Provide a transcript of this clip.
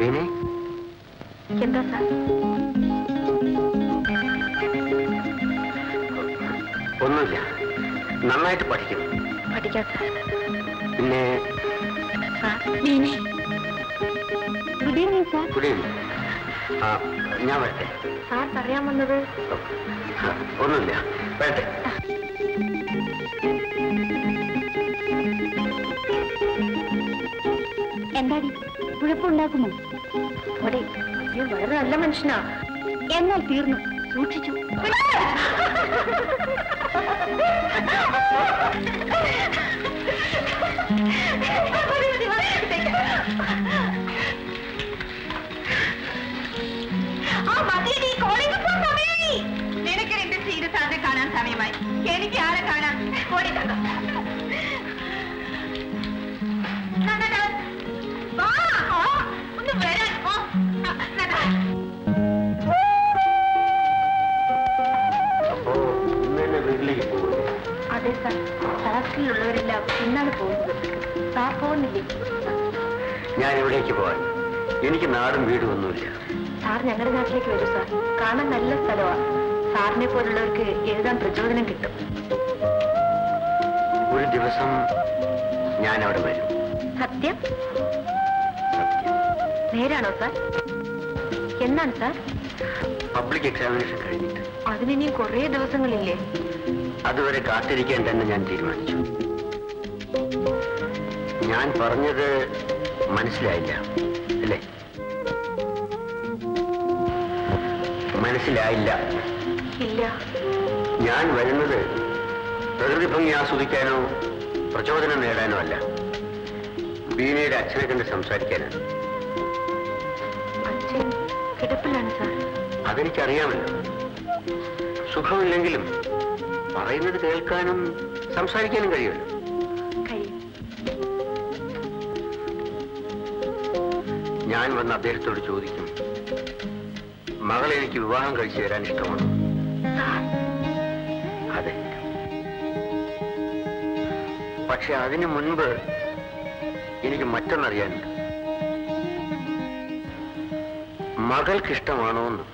Beanie എന്താ sir? ഒന്നുമില്ല. നന്നായിട്ട് പഠിക്കും പഠിക്കാം പിന്നെ good evening sir good evening ആ ഞാൻ വരട്ടെ. സാർ പറയാൻ വന്നത്? ഒന്നുമില്ല. വരട്ടെ. എന്താടി? കുഴപ്പമുണ്ടാക്കുമോ അവിടെ വളരെ നല്ല മനുഷ്യനാ. എന്നാൽ തീർന്നു. സൂക്ഷിച്ചു. നിനക്ക് നിന്റെ സീരിയസ് കാണാൻ സമയമായി. ക്ലാസ്സിലുള്ളവരെല്ലാം ഇന്നാണ് പോകുന്നത്. താ പോകുന്നില്ലേ ഞാൻ ഇവിടേക്ക് പോകാൻ എനിക്ക് നാടും വീടും ഒന്നുമില്ല. സാർ ഞങ്ങളുടെ നാട്ടിലേക്ക് വരൂ സാർ. കാണാൻ നല്ല സ്ഥലമാണ് സാറിനെ പോലുള്ളവർക്ക് എഴുതാൻ പ്രചോദനം കിട്ടും. ഒരു ദിവസം ഞാൻ അവിടെ വരും. സത്യം? സത്യം. നേരാണോ സാർ? എന്നാണ് സാർ? പബ്ലിക് എക്സാമിനേഷൻ കഴിഞ്ഞിട്ട്. അതിനിനിയും കുറേ ദിവസങ്ങളില്ലേ? അതുവരെ കാത്തിരിക്കാൻ തന്നെ ഞാൻ തീരുമാനിച്ചു. ഞാൻ പറഞ്ഞത് മനസ്സിലായില്ല. അല്ലേ? മനസ്സിലായില്ല. ഇല്ല. ഞാൻ വരുന്നത് പ്രകൃതി ഭംഗി ആസ്വദിക്കാനോ പ്രചോദനം നേടാനോ അല്ല. ബീനയുടെ അച്ഛനെ കണ്ട് സംസാരിക്കാനാണ്. അതെനിക്കറിയാമല്ലോ. സുഖമില്ലെങ്കിലും പറയുന്നത് കേൾക്കാനും സംസാരിക്കാനും കഴിയുമല്ലോ? ഞാൻ വന്ന് അദ്ദേഹത്തോട് ചോദിക്കും മകളെ എനിക്ക് വിവാഹം കഴിച്ചു തരാൻ ഇഷ്ടമാണ് അതെ. പക്ഷെ അതിനു മുൻപ് എനിക്ക് മറ്റൊന്നറിയാനുണ്ട്. മകൾക്കിഷ്ടമാണോ എന്ന്